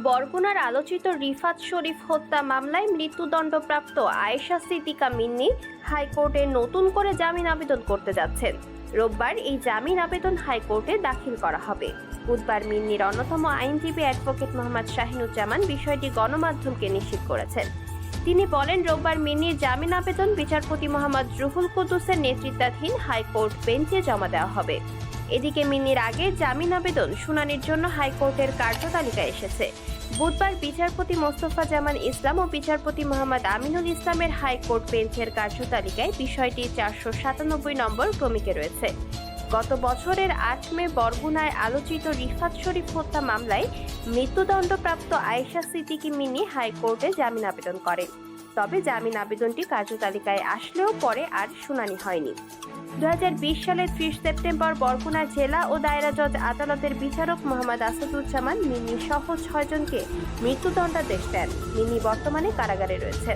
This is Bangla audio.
বরগুনার আলোচিত রিফাত শরীফ হত্যা মামলায় মৃত্যুদণ্ডপ্রাপ্ত আয়েশা সিদ্দিকা মিন্নি হাইকোর্টে নতুন করে জামিন আবেদন করতে যাচ্ছেন। রোববার এই জামিন আবেদন হাইকোর্টে দাখিল করা হবে। বুধবার মিন্নির অন্যতম আইনজীবী অ্যাডভোকেট মোহাম্মদ শাহিনুজ্জামান বিষয়টি গণমাধ্যমকে নিশ্চিত করেছেন। তিনি বলেন, রোববার মিন্নির জামিন আবেদন বিচারপতি মোহাম্মদ রুহুল কুদ্দুসের নেতৃত্বাধীন হাইকোর্ট বেঞ্চে জমা দেওয়া হবে। এদিকে মিন্নির আগে জামিন আবেদন শুনানির জন্য হাইকোর্টের কার্যতালিকা এসেছে। বুধবার বিচারপতি মোস্তফা জামান ইসলাম ও বিচারপতি মোহাম্মদ আমিনুল ইসলামের হাইকোর্ট বেঞ্চের কার্যতালিকায় বিষয়টি চারশো সাতানব্বই নম্বর ক্রমিকে রয়েছে। গত বছরের আট মে বরগুনায় আলোচিত রিফাত শরীফ হত্যা মামলায় মৃত্যুদণ্ডপ্রাপ্ত আয়েশা সিদ্দিকি মিনি হাইকোর্টে জামিন আবেদন করেন। তবে জামিন আবেদনটি কার্যতালিকায় আসলেও পরে আর শুনানি হয়নি। দু হাজার বিশ সালের ত্রিশ সেপ্টেম্বর বরগুনা জেলা ও দায়রা জজ আদালতের বিচারক মোহাম্মদ আসাদুজ্জামান মিনি সহ ছয়জনকে মৃত্যুদণ্ডাদেশ দেন। মিনি বর্তমানে কারাগারে রয়েছে